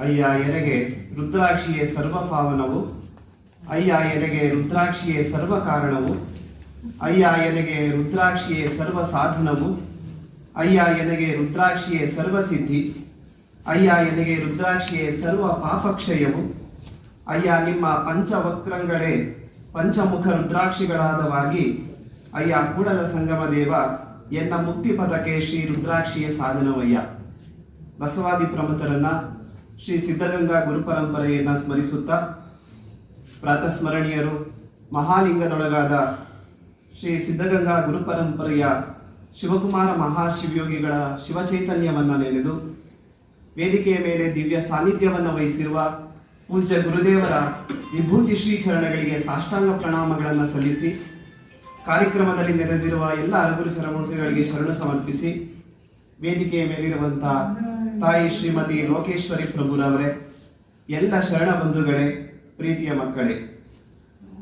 ಅಯ್ಯ ಎನಗೆ ರುದ್ರಾಕ್ಷಿಯೇ ಸರ್ವ ಪಾವನವು ಅಯ್ಯ ಎನಗೆ ರುದ್ರಾಕ್ಷಿಯೇ ಸರ್ವ ಕಾರಣವು ಅಯ್ಯ ಎನಗೆ ರುದ್ರಾಕ್ಷಿಯೇ ಸರ್ವ ಸಾಧನವು ಅಯ್ಯ ಎನಗೆ ರುದ್ರಾಕ್ಷಿಯೇ ಸರ್ವ ಸಿದ್ಧಿ ಅಯ್ಯ ಎನಗೆ ರುದ್ರಾಕ್ಷಿಯೇ ಸರ್ವ ಪಾಪಕ್ಷಯವು ಅಯ್ಯ, ನಿಮ್ಮ ಪಂಚವಕ್ರಂಗಳೇ ಪಂಚಮುಖ ರುದ್ರಾಕ್ಷಿಗಳಾದವಾಗಿ. ಅಯ್ಯ ಕೂಡದ ಸಂಗಮ ದೇವ, ಎನ್ನ ಮುಕ್ತಿ ಪದಕ್ಕೆ ಶ್ರೀ ರುದ್ರಾಕ್ಷಿಯ ಸಾಧನವಯ್ಯ. ಬಸವಾದಿ ಪ್ರಮುಖರನ್ನ ಶ್ರೀ ಸಿದ್ಧಗಂಗಾ ಗುರುಪರಂಪರೆಯನ್ನು ಸ್ಮರಿಸುತ್ತಾ ಪ್ರಾತಸ್ಮರಣೀಯರು, ಮಹಾಲಿಂಗದೊಳಗಾದ ಶ್ರೀ ಸಿದ್ಧಗಂಗಾ ಗುರುಪರಂಪರೆಯ ಶಿವಕುಮಾರ ಮಹಾಶಿವಯೋಗಿಗಳ ಶಿವಚೈತನ್ಯವನ್ನು ನೆನೆದು, ವೇದಿಕೆಯ ಮೇಲೆ ದಿವ್ಯ ಸಾನ್ನಿಧ್ಯವನ್ನು ವಹಿಸಿರುವ ಪೂಜ್ಯ ಗುರುದೇವರ ವಿಭೂತಿ ಶ್ರೀ ಚರಣಗಳಿಗೆ ಸಾಷ್ಟಾಂಗ ಪ್ರಣಾಮಗಳನ್ನು ಸಲ್ಲಿಸಿ, ಕಾರ್ಯಕ್ರಮದಲ್ಲಿ ನೆರೆದಿರುವ ಎಲ್ಲ ಅರಗುರು ಚರಮೂರ್ತಿಗಳಿಗೆ ಶರಣ ಸಮರ್ಪಿಸಿ, ವೇದಿಕೆಯ ಮೇಲಿರುವಂತಹ ತಾಯಿ ಶ್ರೀಮತಿ ಲೋಕೇಶ್ವರಿ ಪ್ರಭುರವರೇ, ಎಲ್ಲ ಶರಣ ಬಂಧುಗಳೇ, ಪ್ರೀತಿಯ ಮಕ್ಕಳೇ.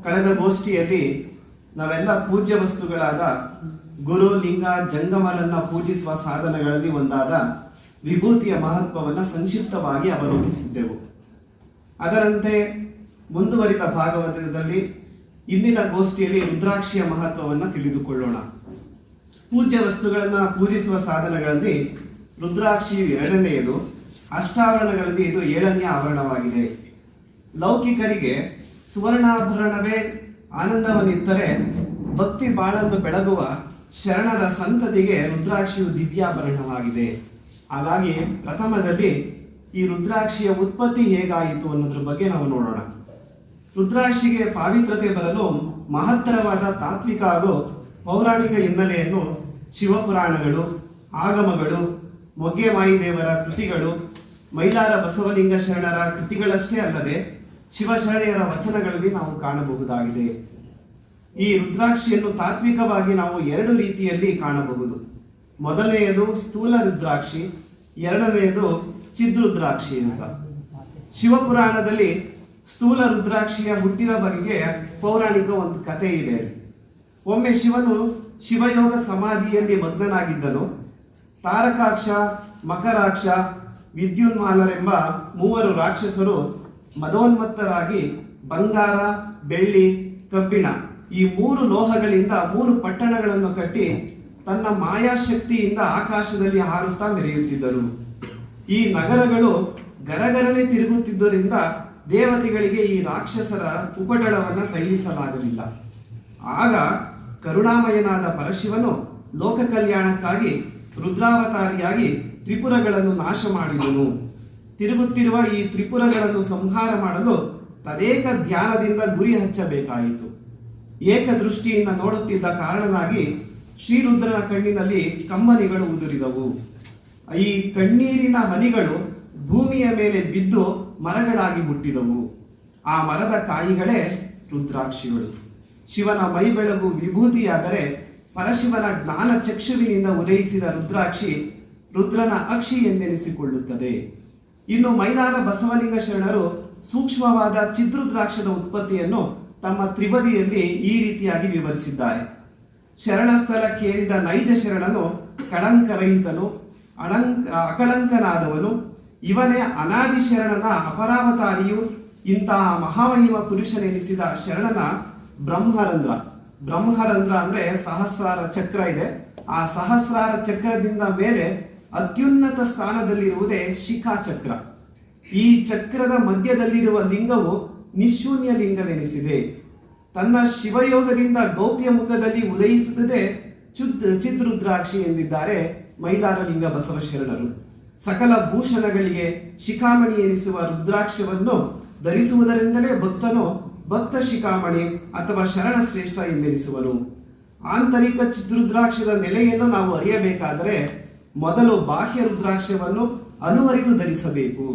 ಕಳೆದ ಗೋಷ್ಠಿಯಲ್ಲಿ ನಾವೆಲ್ಲ ಪೂಜ್ಯ ವಸ್ತುಗಳಾದ ಗುರು, ಲಿಂಗ, ಜಂಗಮರನ್ನ ಪೂಜಿಸುವ ಸಾಧನಗಳಲ್ಲಿ ಒಂದಾದ ವಿಭೂತಿಯ ಮಹತ್ವವನ್ನು ಸಂಕ್ಷಿಪ್ತವಾಗಿ ಅವಲೋಕಿಸಿದ್ದೆವು. ಅದರಂತೆ ಮುಂದುವರಿದ ಭಾಗವತದಲ್ಲಿ ಇಂದಿನ ಗೋಷ್ಠಿಯಲ್ಲಿ ರುದ್ರಾಕ್ಷಿಯ ಮಹತ್ವವನ್ನು ತಿಳಿದುಕೊಳ್ಳೋಣ. ಪೂಜ್ಯ ವಸ್ತುಗಳನ್ನ ಪೂಜಿಸುವ ಸಾಧನಗಳಲ್ಲಿ ರುದ್ರಾಕ್ಷಿಯು ಎರಡನೆಯದು, ಅಷ್ಟಾವರಣಗಳಲ್ಲಿ ಇದು ಏಳನೆಯ ಆವರಣವಾಗಿದೆ. ಲೌಕಿಕರಿಗೆ ಸುವರ್ಣಾಭರಣವೇ ಆನಂದವನ್ನಿತ್ತರೆ, ಭಕ್ತಿ ಬಾಳನ್ನು ಬೆಳಗುವ ಶರಣರ ಸಂತತಿಗೆ ರುದ್ರಾಕ್ಷಿಯು ದಿವ್ಯಾಭರಣವಾಗಿದೆ. ಹಾಗಾಗಿ ಪ್ರಥಮದಲ್ಲಿ ಈ ರುದ್ರಾಕ್ಷಿಯ ಉತ್ಪತ್ತಿ ಹೇಗಾಯಿತು ಅನ್ನೋದ್ರ ಬಗ್ಗೆ ನಾವು ನೋಡೋಣ. ರುದ್ರಾಕ್ಷಿಗೆ ಪಾವಿತ್ರತೆ ಬರಲು ಮಹತ್ತರವಾದ ತಾತ್ವಿಕ ಹಾಗೂ ಪೌರಾಣಿಕ ಹಿನ್ನೆಲೆಯನ್ನು ಶಿವಪುರಾಣಗಳು, ಆಗಮಗಳು ಮೊಗ್ಗೆಮಾಯಿ ಮಾಯಿದೇವರ ಕೃತಿಗಳು ಮೈಲಾರ ಬಸವಲಿಂಗ ಶರಣರ ಕೃತಿಗಳಷ್ಟೇ ಅಲ್ಲದೆ ಶಿವಶರಣೆಯರ ವಚನಗಳಲ್ಲಿ ನಾವು ಕಾಣಬಹುದಾಗಿದೆ. ಈ ರುದ್ರಾಕ್ಷಿಯನ್ನು ತಾತ್ವಿಕವಾಗಿ ನಾವು ಎರಡು ರೀತಿಯಲ್ಲಿ ಕಾಣಬಹುದು. ಮೊದಲನೆಯದು ಸ್ಥೂಲ ರುದ್ರಾಕ್ಷಿ, ಎರಡನೆಯದು ಚಿದ್ರುದ್ರಾಕ್ಷಿ ಅಂತ. ಶಿವಪುರಾಣದಲ್ಲಿ ಸ್ಥೂಲ ರುದ್ರಾಕ್ಷಿಯ ಹುಟ್ಟಿದ ಬಗೆಗೆ ಪೌರಾಣಿಕ ಒಂದು ಕಥೆ ಇದೆ. ಒಮ್ಮೆ ಶಿವನು ಶಿವಯೋಗ ಸಮಾಧಿಯಲ್ಲಿ ಮಗ್ನನಾಗಿದ್ದನು. ತಾರಕಾಕ್ಷ, ಮಕರಾಕ್ಷ ವಿದ್ಯುನ್ಮಾಲರೆಂಬ ಮೂವರು ರಾಕ್ಷಸರು ಮದೋನ್ಮತ್ತರಾಗಿ ಬಂಗಾರ, ಬೆಳ್ಳಿ, ಕಬ್ಬಿಣ ಈ ಮೂರು ಲೋಹಗಳಿಂದ ಮೂರು ಪಟ್ಟಣಗಳನ್ನು ಕಟ್ಟಿ ತನ್ನ ಮಾಯಾಶಕ್ತಿಯಿಂದ ಆಕಾಶದಲ್ಲಿ ಹಾರುತ್ತಾ ಮೆರೆಯುತ್ತಿದ್ದರು. ಈ ನಗರಗಳು ಗರಗರನೆ ತಿರುಗುತ್ತಿದ್ದರಿಂದ ದೇವತೆಗಳಿಗೆ ಈ ರಾಕ್ಷಸರ ಉಪಟಳವನ್ನು ಸಹಿಸಲಾಗಲಿಲ್ಲ ಆಗ ಕರುಣಾಮಯನಾದ ಪರಶಿವನು ಲೋಕ ಕಲ್ಯಾಣಕ್ಕಾಗಿ ರುದ್ರಾವತಾರಿಯಾಗಿ ತ್ರಿಪುರಗಳನ್ನು ನಾಶ ಮಾಡಿದನು. ತಿರುಗುತ್ತಿರುವ ಈ ತ್ರಿಪುರಗಳನ್ನು ಸಂಹಾರ ಮಾಡಲು ತದೇಕ ಧ್ಯಾನದಿಂದ ಗುರಿ ಹಚ್ಚಬೇಕಾಯಿತು. ಏಕದೃಷ್ಟಿಯಿಂದ ನೋಡುತ್ತಿದ್ದ ಕಾರಣನಾಗಿ ಶ್ರೀರುದ್ರನ ಕಣ್ಣಿನಲ್ಲಿ ಕಮ್ಮನಿಗಳು ಉದುರಿದವು. ಈ ಕಣ್ಣೀರಿನ ಹನಿಗಳು ಭೂಮಿಯ ಮೇಲೆ ಬಿದ್ದು ಮರಗಳಾಗಿ ಮುಟ್ಟಿದವು. ಆ ಮರದ ಕಾಯಿಗಳೇ ರುದ್ರಾಕ್ಷಿಗಳು. ಶಿವನ ಮೈ ಬೆಳಗು ವಿಭೂತಿಯಾದರೆ ಪರಶಿವನ ಜ್ಞಾನ ಚಕ್ಷುವಿನಿಂದ ಉದಯಿಸಿದ ರುದ್ರಾಕ್ಷಿ ರುದ್ರನ ಅಕ್ಷಿ ಎಂದೆನಿಸಿಕೊಳ್ಳುತ್ತದೆ. ಇನ್ನು ಮೈದಾನ ಬಸವಲಿಂಗ ಶರಣರು ಸೂಕ್ಷ್ಮವಾದ ಚಿದ್ರುದ್ರಾಕ್ಷದ ಉತ್ಪತ್ತಿಯನ್ನು ತಮ್ಮ ತ್ರಿಪದಿಯಲ್ಲಿ ಈ ರೀತಿಯಾಗಿ ವಿವರಿಸಿದ್ದಾರೆ. ಶರಣ ಸ್ಥಳಕ್ಕೇರಿದ ನೈಜ ಶರಣನು ಕಳಂಕರಹಿತನು, ಅಳಂಕ, ಅಕಳಂಕನಾದವನು, ಇವನೇ ಅನಾದಿ ಶರಣನ ಅಪರಾವತಾರಿಯು, ಇಂತಹ ಮಹಾಮಹಿಮ ಪುರುಷನೆನಿಸಿದ ಶರಣನ ಬ್ರಹ್ಮರಂಧ್ರ. ಬ್ರಹ್ಮರಂಧ್ರ ಅಂದ್ರೆ ಸಹಸ್ರಾರ ಚಕ್ರ ಇದೆ. ಆ ಸಹಸ್ರಾರ ಚಕ್ರದಿಂದ ಮೇಲೆ ಅತ್ಯುನ್ನತ ಸ್ಥಾನದಲ್ಲಿರುವುದೇ ಶಿಖಾ ಚಕ್ರ. ಈ ಚಕ್ರದ ಮಧ್ಯದಲ್ಲಿರುವ ಲಿಂಗವು ನಿಶೂನ್ಯ ಲಿಂಗವೆನಿಸಿದೆ. ತನ್ನ ಶಿವಯೋಗದಿಂದ ಗೌಪ್ಯ ಮುಖದಲ್ಲಿ ಉದಯಿಸುತ್ತದೆ ಚುದ್ ಚಿದ್ರುದ್ರಾಕ್ಷಿ ಎಂದಿದ್ದಾರೆ ಮೈಲಾರಲಿಂಗ ಬಸವ ಶರಣರು ಸಕಲ ಭೂಷಣಗಳಿಗೆ ಶಿಖಾಮಣಿ ಎನಿಸುವ ರುದ್ರಾಕ್ಷವನ್ನು ಧರಿಸುವುದರಿಂದಲೇ ಭಕ್ತನು ಭಕ್ತ ಶಿಖಾಮಣಿ ಅಥವಾ ಶರಣ ಶ್ರೇಷ್ಠ ಎಂದೆನಿಸುವನು. ಆಂತರಿಕ ಚಿದ್ರುದ್ರಾಕ್ಷದ ನೆಲೆಯನ್ನು ನಾವು ಅರಿಯಬೇಕಾದರೆ ಮೊದಲು ಬಾಹ್ಯ ರುದ್ರಾಕ್ಷವನ್ನು ಅನುವರಿದು ಧರಿಸಬೇಕು,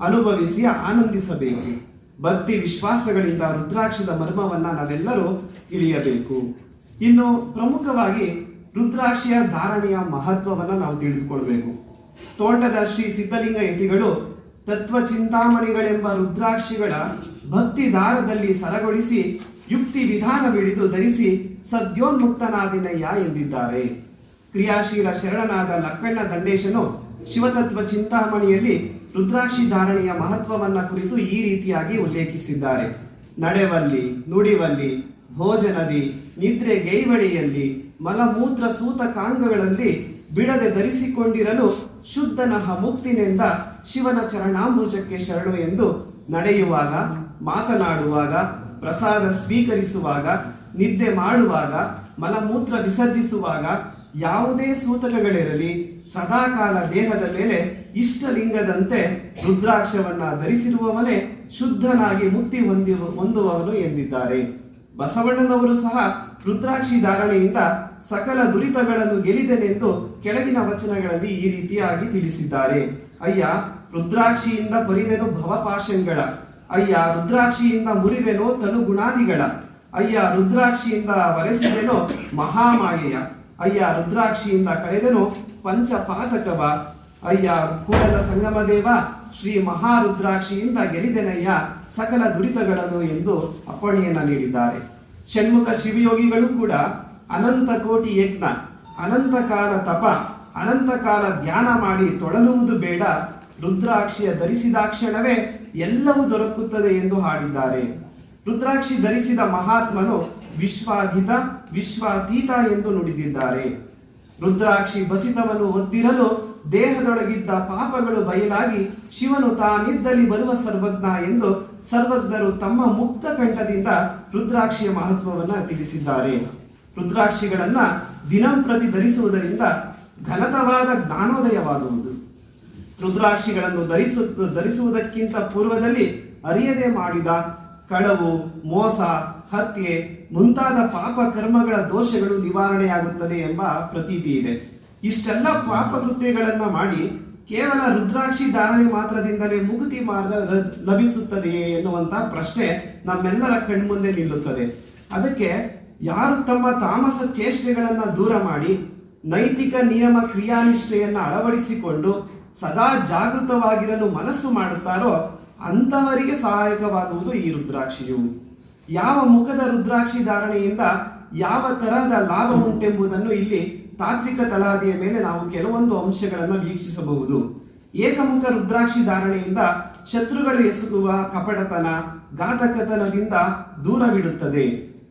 ಅನುಭವಿಸಿ ಆನಂದಿಸಬೇಕು. ಭಕ್ತಿ ವಿಶ್ವಾಸಗಳಿಂದ ರುದ್ರಾಕ್ಷದ ಮರ್ಮವನ್ನ ನಾವೆಲ್ಲರೂ ತಿಳಿಯಬೇಕು. ಇನ್ನು ಪ್ರಮುಖವಾಗಿ ರುದ್ರಾಕ್ಷಿಯ ಧಾರಣೆಯ ಮಹತ್ವವನ್ನು ನಾವು ತಿಳಿದುಕೊಳ್ಬೇಕು. ತೋಟದ ಶ್ರೀ ಸಿದ್ಧಲಿಂಗ ಯತಿಗಳು ತತ್ವ ಚಿಂತಾಮಣಿಗಳೆಂಬ ರುದ್ರಾಕ್ಷಿಗಳ ಭಕ್ತಿ ದಾರದಲ್ಲಿ ಸರಗೊಳಿಸಿ ಯುಕ್ತಿ ವಿಧಾನವಿಡಿದು ಧರಿಸಿ ಸದ್ಯೋನ್ಮುಕ್ತನಾದಿನಯ್ಯ ಎಂದಿದ್ದಾರೆ. ಕ್ರಿಯಾಶೀಲ ಶರಣನಾದ ಲಕ್ಕಣ್ಣ ದಂಡೇಶನು ಶಿವತತ್ವ ಚಿಂತಾಮಣಿಯಲ್ಲಿ ರುದ್ರಾಕ್ಷಿ ಧಾರಣೆಯ ಮಹತ್ವವನ್ನ ಕುರಿತು ಈ ರೀತಿಯಾಗಿ ಉಲ್ಲೇಖಿಸಿದ್ದಾರೆ. ನಡೆವಲ್ಲಿ, ನುಡಿವಲ್ಲಿ, ಭೋಜನದಿ, ನಿದ್ರೆ ಗೈವಡಿಯಲ್ಲಿ, ಮಲಮೂತ್ರ ಸೂತಕಾಂಗಗಳಲ್ಲಿ ಬಿಡದೆ ಧರಿಸಿಕೊಂಡಿರಲು ಶುದ್ಧನಹ ಮುಕ್ತಿನಿಂದ ಶಿವನ ಚರಣಾಂಬುಜಕ್ಕೆ ಶರಣು ಎಂದು ನಡೆಯುವಾಗ ಮಾತನಾಡುವಾಗ, ಪ್ರಸಾದ ಸ್ವೀಕರಿಸುವಾಗ, ನಿದ್ದೆ ಮಾಡುವಾಗ, ಮಲಮೂತ್ರ ವಿಸರ್ಜಿಸುವಾಗ ಯಾವುದೇ ಸೂತಕಗಳಿರಲಿ, ಸದಾಕಾಲ ದೇಹದ ಮೇಲೆ ಇಷ್ಟಲಿಂಗದಂತೆ ರುದ್ರಾಕ್ಷವನ್ನ ಧರಿಸಿರುವವನೇ ಶುದ್ಧನಾಗಿ ಮುಕ್ತಿ ಹೊಂದಿ ಹೊಂದುವವನು ಎಂದಿದ್ದಾರೆ. ಬಸವಣ್ಣನವರು ಸಹ ರುದ್ರಾಕ್ಷಿ ಧಾರಣೆಯಿಂದ ಸಕಲ ದುರಿತಗಳನ್ನು ಗೆಲಿದನೆಂದು ಕೆಳಗಿನ ವಚನಗಳಲ್ಲಿ ಈ ರೀತಿಯಾಗಿ ತಿಳಿಸಿದ್ದಾರೆ. ಅಯ್ಯ, ರುದ್ರಾಕ್ಷಿಯಿಂದ ಬರಿದನು ಭವಪಾಶಂಗಳ. ಅಯ್ಯ ರುದ್ರಾಕ್ಷಿಯಿಂದ ಮುರಿದೆನೋ ತನು ಗುಣಾದಿಗಳ ಅಯ್ಯ ರುದ್ರಾಕ್ಷಿಯಿಂದ ಒರೆಸಿದೆನೋ ಮಹಾಮಾಯೆಯ. ಅಯ್ಯ ರುದ್ರಾಕ್ಷಿಯಿಂದ ಕಳೆದೆನೋ ಪಂಚಪಾತಕವ. ಅಯ್ಯ ಕೂಡಲ ಸಂಗಮ ದೇವ ಶ್ರೀ ಮಹಾರುದ್ರಾಕ್ಷಿಯಿಂದ ಗೆಲಿದೆನಯ್ಯ ಸಕಲ ದುರಿತಗಳನ್ನು ಎಂದು ಅಪ್ಪಣೆಯನ್ನ ನೀಡಿದ್ದಾರೆ. ಷಣ್ಮುಖ ಶಿವಯೋಗಿಗಳು ಕೂಡ ಅನಂತ ಕೋಟಿ ಯಜ್ಞ ಅನಂತ ಕಾಲ ತಪ ಅನಂತ ಕಾಲ ಧ್ಯಾನ ಮಾಡಿ ತೊಳಲುವುದು ಬೇಡ. ರುದ್ರಾಕ್ಷಿಯ ಧರಿಸಿದಾಕ್ಷಣವೇ ಎಲ್ಲವೂ ದೊರಕುತ್ತದೆ ಎಂದು ಹಾಡಿದ್ದಾರೆ. ರುದ್ರಾಕ್ಷಿ ಧರಿಸಿದ ಮಹಾತ್ಮನು ವಿಶ್ವಾಧಿತ, ವಿಶ್ವಾತೀತ ಎಂದು ನುಡಿದಿದ್ದಾರೆ. ರುದ್ರಾಕ್ಷಿ ಬಸಿತವನ್ನು ಒದ್ದಿರಲು ದೇಹದೊಳಗಿದ್ದ ಪಾಪಗಳು ಬಯಲಾಗಿ ಶಿವನು ತಾನಿದ್ದಲ್ಲಿ ಬರುವ ಸರ್ವಜ್ಞ ಎಂದು ಸರ್ವಜ್ಞರು ತಮ್ಮ ಮುಕ್ತ ಕಂಠದಿಂದ ರುದ್ರಾಕ್ಷಿಯ ಮಹತ್ವವನ್ನು ತಿಳಿಸಿದ್ದಾರೆ. ರುದ್ರಾಕ್ಷಿಗಳನ್ನ ದಿನಂಪ್ರತಿ ಧರಿಸುವುದರಿಂದ ಘನತವಾದ ಜ್ಞಾನೋದಯವಾಗುವುದು. ರುದ್ರಾಕ್ಷಿಗಳನ್ನು ಧರಿಸು, ಧರಿಸುವುದಕ್ಕಿಂತ ಪೂರ್ವದಲ್ಲಿ ಅರಿಯದೆ ಮಾಡಿದ ಕಳವು, ಮೋಸ, ಹತ್ಯೆ ಮುಂತಾದ ಪಾಪ ಕರ್ಮಗಳ ದೋಷಗಳು ನಿವಾರಣೆಯಾಗುತ್ತದೆ ಎಂಬ ಪ್ರತೀತಿ ಇದೆ. ಇಷ್ಟೆಲ್ಲ ಪಾಪ ಕೃತ್ಯಗಳನ್ನ ಮಾಡಿ ಕೇವಲ ರುದ್ರಾಕ್ಷಿ ಧಾರಣೆ ಮಾತ್ರದಿಂದಲೇ ಮುಕ್ತಿ ಮಾರ್ಗ ಲಭಿಸುತ್ತದೆಯೇ ಎನ್ನುವಂತಹ ಪ್ರಶ್ನೆ ನಮ್ಮೆಲ್ಲರ ಕಣ್ಮುಂದೆ ನಿಲ್ಲುತ್ತದೆ. ಅದಕ್ಕೆ ಯಾರು ತಮ್ಮ ತಾಮಸ ಚೇಷ್ಟೆಗಳನ್ನ ದೂರ ಮಾಡಿ ನೈತಿಕ ನಿಯಮ ಕ್ರಿಯಾನಿಷ್ಠೆಯನ್ನ ಅಳವಡಿಸಿಕೊಂಡು ಸದಾ ಜಾಗೃತವಾಗಿರಲು ಮನಸ್ಸು ಮಾಡುತ್ತಾರೋ ಅಂತವರಿಗೆ ಸಹಾಯಕವಾಗುವುದು ಈ ರುದ್ರಾಕ್ಷಿಯು. ಯಾವ ಮುಖದ ರುದ್ರಾಕ್ಷಿ ಧಾರಣೆಯಿಂದ ಯಾವ ತರಹದ ಲಾಭ ಉಂಟೆಂಬುದನ್ನು ಇಲ್ಲಿ ತಾತ್ವಿಕ ತಳಹದಿಯ ಮೇಲೆ ನಾವು ಕೆಲವೊಂದು ಅಂಶಗಳನ್ನು ವೀಕ್ಷಿಸಬಹುದು. ಏಕಮುಖ ರುದ್ರಾಕ್ಷಿ ಧಾರಣೆಯಿಂದ ಶತ್ರುಗಳು ಎಸಗುವ ಕಪಟತನ, ಘಾತಕತನದಿಂದ ದೂರವಿಡುತ್ತದೆ.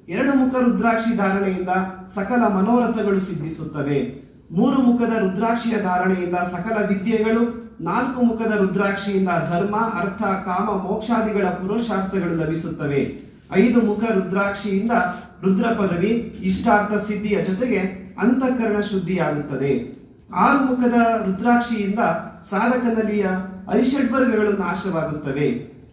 ಎರಡು ಮುಖ ರುದ್ರಾಕ್ಷಿ ಧಾರಣೆಯಿಂದ ಸಕಲ ಮನೋರಥಗಳು ಸಿದ್ಧಿಸುತ್ತವೆ. ಮೂರು ಮುಖದ ರುದ್ರಾಕ್ಷಿಯ ಧಾರಣೆಯಿಂದ ಸಕಲ ವಿದ್ಯೆಗಳು, ನಾಲ್ಕು ಮುಖದ ರುದ್ರಾಕ್ಷಿಯಿಂದ ಧರ್ಮ, ಅರ್ಥ, ಕಾಮ, ಮೋಕ್ಷಾದಿಗಳ ಪುರುಷಾರ್ಥಗಳು ಲಭಿಸುತ್ತವೆ. ಐದು ಮುಖ ರುದ್ರಾಕ್ಷಿಯಿಂದ ರುದ್ರ ಪದವಿ ಇಷ್ಟಾರ್ಥ ಸಿದ್ಧಿಯ ಜೊತೆಗೆ ಅಂತಃಕರಣ ಶುದ್ಧಿಯಾಗುತ್ತದೆ. ಆರು ಮುಖದ ರುದ್ರಾಕ್ಷಿಯಿಂದ ಸಾಧಕನಲ್ಲಿಯ ಐಷಡ್ವರ್ಗಗಳು ನಾಶವಾಗುತ್ತವೆ.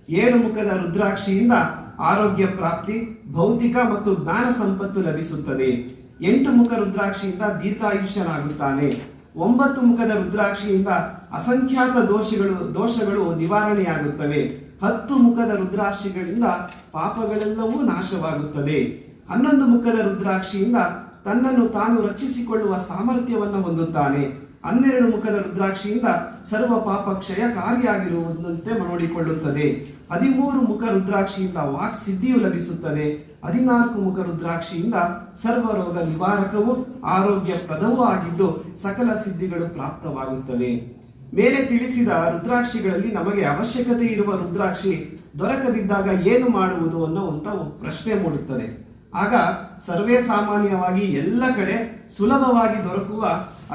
ಏಳು ಮುಖದ ರುದ್ರಾಕ್ಷಿಯಿಂದ ಆರೋಗ್ಯ ಪ್ರಾಪ್ತಿ, ಭೌತಿಕ ಮತ್ತು ಜ್ಞಾನ ಸಂಪತ್ತು ಲಭಿಸುತ್ತದೆ. ಎಂಟು ಮುಖ ರುದ್ರಾಕ್ಷಿಯಿಂದ ದೀರ್ಘಾಯುಷ್ಯನಾಗುತ್ತಾನೆ. ಒಂಬತ್ತು ಮುಖದ ರುದ್ರಾಕ್ಷಿಯಿಂದ ಅಸಂಖ್ಯಾತ ದೋಷಗಳು ದೋಷಗಳು ನಿವಾರಣೆಯಾಗುತ್ತವೆ. ಹತ್ತು ಮುಖದ ರುದ್ರಾಕ್ಷಿಗಳಿಂದ ಪಾಪಗಳೆಲ್ಲವೂ ನಾಶವಾಗುತ್ತದೆ. ಹನ್ನೊಂದು ಮುಖದ ರುದ್ರಾಕ್ಷಿಯಿಂದ ತನ್ನನ್ನು ತಾನು ರಕ್ಷಿಸಿಕೊಳ್ಳುವ ಸಾಮರ್ಥ್ಯವನ್ನು ಹೊಂದುತ್ತಾನೆ. ಹನ್ನೆರಡು ಮುಖದ ರುದ್ರಾಕ್ಷಿಯಿಂದ ಸರ್ವ ಪಾಪ ಕ್ಷಯಕಾರಿಯಾಗಿರುವುದಂತೆ ನೋಡಿಕೊಳ್ಳುತ್ತದೆ ಹದಿಮೂರು ಮುಖ ರುದ್ರಾಕ್ಷಿಯಿಂದ ವಾಕ್ ಸಿದ್ಧಿಯು ಲಭಿಸುತ್ತದೆ. ಹದಿನಾಲ್ಕು ಮುಖ ರುದ್ರಾಕ್ಷಿಯಿಂದ ಸರ್ವ ರೋಗ ನಿವಾರಕವೂ ಆರೋಗ್ಯ ಪ್ರದವೂ ಆಗಿದ್ದು ಸಕಲ ಸಿದ್ಧಿಗಳು ಪ್ರಾಪ್ತವಾಗುತ್ತವೆ. ಮೇಲೆ ತಿಳಿಸಿದ ರುದ್ರಾಕ್ಷಿಗಳಲ್ಲಿ ನಮಗೆ ಅವಶ್ಯಕತೆ ಇರುವ ರುದ್ರಾಕ್ಷಿ ದೊರಕದಿದ್ದಾಗ ಏನು ಮಾಡುವುದು ಅನ್ನೋ ಪ್ರಶ್ನೆ ಮೂಡುತ್ತದೆ. ಆಗ ಸರ್ವೇ ಸಾಮಾನ್ಯವಾಗಿ ಎಲ್ಲ ಕಡೆ ಸುಲಭವಾಗಿ ದೊರಕುವ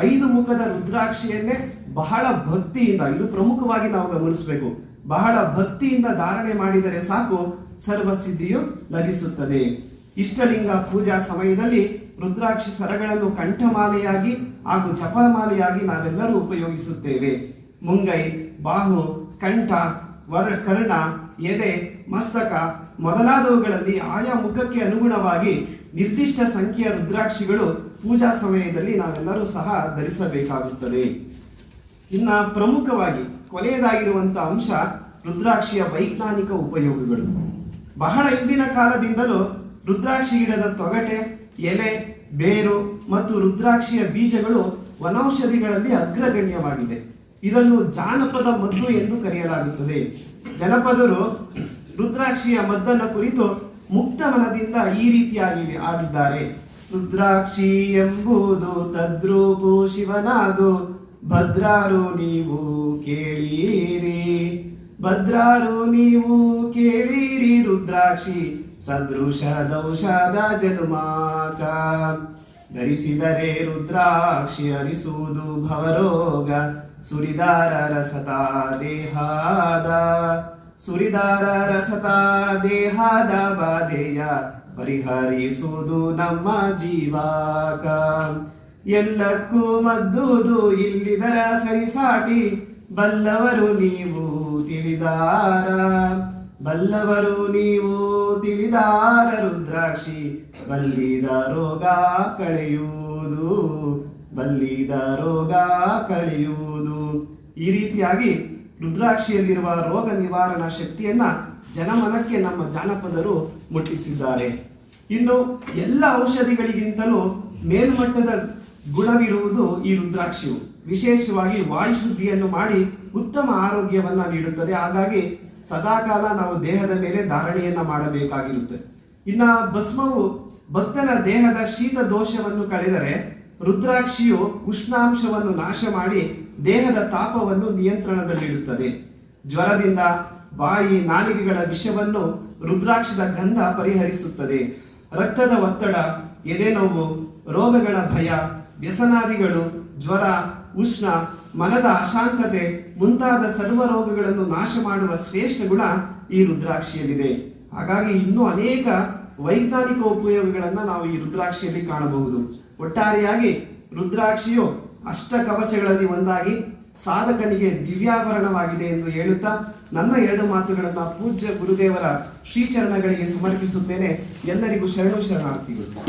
ಐದು ಮುಖದ ರುದ್ರಾಕ್ಷಿಯನ್ನೇ ಬಹಳ ಭಕ್ತಿಯಿಂದ, ಇದು ಪ್ರಮುಖವಾಗಿ ನಾವು ಗಮನಿಸಬೇಕು, ಬಹಳ ಭಕ್ತಿಯಿಂದ ಧಾರಣೆ ಮಾಡಿದರೆ ಸಾಕು, ಸರ್ವಸಿದ್ಧಿಯು ಲಭಿಸುತ್ತದೆ. ಇಷ್ಟಲಿಂಗ ಪೂಜಾ ಸಮಯದಲ್ಲಿ ರುದ್ರಾಕ್ಷಿ ಸರಗಳನ್ನು ಕಂಠಮಾಲೆಯಾಗಿ ಹಾಗೂ ಜಪಮಾಲೆಯಾಗಿ ನಾವೆಲ್ಲರೂ ಉಪಯೋಗಿಸುತ್ತೇವೆ. ಮುಂಗೈ, ಬಾಹು, ಕಂಠ, ವರ, ಕರ್ಣ, ಎದೆ, ಮಸ್ತಕ ಮೊದಲಾದವುಗಳಲ್ಲಿ ಆಯಾ ಮುಖಕ್ಕೆ ಅನುಗುಣವಾಗಿ ನಿರ್ದಿಷ್ಟ ಸಂಖ್ಯೆಯ ರುದ್ರಾಕ್ಷಿಗಳು ಪೂಜಾ ಸಮಯದಲ್ಲಿ ನಾವೆಲ್ಲರೂ ಸಹ ಧರಿಸಬೇಕಾಗುತ್ತದೆ. ಇನ್ನ ಪ್ರಮುಖವಾಗಿ ಕೊನೆಯದಾಗಿರುವಂತಹ ಅಂಶ ರುದ್ರಾಕ್ಷಿಯ ವೈಜ್ಞಾನಿಕ ಉಪಯೋಗಗಳು. ಬಹಳ ಹಿಂದಿನ ಕಾಲದಿಂದಲೂ ರುದ್ರಾಕ್ಷಿ ಗಿಡದ ತೊಗಟೆ, ಎಲೆ, ಬೇರು ಮತ್ತು ರುದ್ರಾಕ್ಷಿಯ ಬೀಜಗಳು ವನೌಷಧಿಗಳಲ್ಲಿ ಅಗ್ರಗಣ್ಯವಾಗಿದೆ. ಇದನ್ನು ಜಾನಪದ ಮದ್ದು ಎಂದು ಕರೆಯಲಾಗುತ್ತದೆ. ಜನಪದರು ರುದ್ರಾಕ್ಷಿಯ ಮದ್ದನ್ನು ಕುರಿತು ಮುಕ್ತ ಮನದಿಂದ ಈ ರೀತಿಯಾಗಿ ಆಗಿದ್ದಾರೆ. ರುದ್ರಾಕ್ಷಿ ಎಂಬುದು ತದ್ರೂಪು ಶಿವನಾದು. ಭದ್ರಾರು ನೀವು ಕೇಳೀರಿ. ಭದ್ರಾರು ನೀವು ಕೇಳಿರಿ ರುದ್ರಾಕ್ಷಿ. ಸದೃಶ ದೌಷದ ಜನುಮಾಕ. ಧರಿಸಿದರೆ ರುದ್ರಾಕ್ಷಿ ಹರಿಸುವುದು ಭವರೋಗ. ಸುರಿದಾರ ರಸತಾ ದೇಹಾದ. ಸುರಿದಾರ ರಸತಾ ದೇಹದ ಬಾಧೆಯ ಪರಿಹರಿಸುವುದು ನಮ್ಮ ಜೀವಾಕ. ಎಲ್ಲಕ್ಕೂ ಮದ್ದುದು ಇಲ್ಲಿದರ ಸರಿಸಾಟಿ ಬಲ್ಲವರು ನೀವು ತಿಳಿದಾರ. ಬಲ್ಲವರು ನೀವು ತಿಳಿದಾರ ರುದ್ರಾಕ್ಷಿ, ಬಲ್ಲಿದ ರೋಗ ಕಳೆಯುವುದು, ಬಲ್ಲಿದ ರೋಗ ಕಳೆಯುವುದು. ಈ ರೀತಿಯಾಗಿ ರುದ್ರಾಕ್ಷಿಯಲ್ಲಿರುವ ರೋಗ ನಿವಾರಣಾ ಶಕ್ತಿಯನ್ನ ಜನಮನಕ್ಕೆ ನಮ್ಮ ಜಾನಪದರು ಮುಟ್ಟಿಸಿದ್ದಾರೆ. ಇನ್ನು ಎಲ್ಲ ಔಷಧಿಗಳಿಗಿಂತಲೂ ಮೇಲ್ಮಟ್ಟದ ಗುಣವಿರುವುದು ಈ ರುದ್ರಾಕ್ಷಿಯು. ವಿಶೇಷವಾಗಿ ವಾಯುಶುದ್ಧಿಯನ್ನು ಮಾಡಿ ಉತ್ತಮ ಆರೋಗ್ಯವನ್ನ ನೀಡುತ್ತದೆ. ಹಾಗಾಗಿ ಸದಾಕಾಲ ನಾವು ದೇಹದ ಮೇಲೆ ಧಾರಣೆಯನ್ನ ಮಾಡಬೇಕಾಗಿರುತ್ತೆ. ಇನ್ನ ಭಸ್ಮವು ಭಕ್ತನ ದೇಹದ ಶೀತ ದೋಷವನ್ನು ಕಳೆದರೆ ರುದ್ರಾಕ್ಷಿಯು ಉಷ್ಣಾಂಶವನ್ನು ನಾಶ ಮಾಡಿ ದೇಹದ ತಾಪವನ್ನು ನಿಯಂತ್ರಣದಲ್ಲಿಡುತ್ತದೆ. ಜ್ವರದಿಂದ ಬಾಯಿ ನಾಲಿಗೆಗಳ ವಿಷವನ್ನು ರುದ್ರಾಕ್ಷದ ಗಂಧ ಪರಿಹರಿಸುತ್ತದೆ. ರಕ್ತದ ಒತ್ತಡ ಎದೆನೋವು ರೋಗಗಳ ಭಯ, ವ್ಯಸನಾದಿಗಳು, ಜ್ವರ, ಉಷ್ಣ, ಮನದ ಅಶಾಂತತೆ ಮುಂತಾದ ಸರ್ವ ರೋಗಗಳನ್ನು ನಾಶ ಮಾಡುವ ಶ್ರೇಷ್ಠ ಗುಣ ಈ ರುದ್ರಾಕ್ಷಿಯಲ್ಲಿದೆ. ಹಾಗಾಗಿ ಇನ್ನೂ ಅನೇಕ ವೈಜ್ಞಾನಿಕ ಉಪಯೋಗಗಳನ್ನು ನಾವು ಈ ರುದ್ರಾಕ್ಷಿಯಲ್ಲಿ ಕಾಣಬಹುದು. ಒಟ್ಟಾರೆಯಾಗಿ ರುದ್ರಾಕ್ಷಿಯು ಅಷ್ಟ ಕವಚಗಳಲ್ಲಿ ಒಂದಾಗಿ ಸಾಧಕನಿಗೆ ದಿವ್ಯಾಭರಣವಾಗಿದೆ ಎಂದು ಹೇಳುತ್ತಾ ನನ್ನ ಎರಡು ಮಾತುಗಳನ್ನ ಪೂಜ್ಯ ಗುರುದೇವರ ಶ್ರೀಚರಣಗಳಿಗೆ ಸಮರ್ಪಿಸುತ್ತೇನೆ. ಎಲ್ಲರಿಗೂ ಶರಣು ಶರಣಾರ್ಥಿಗಳು.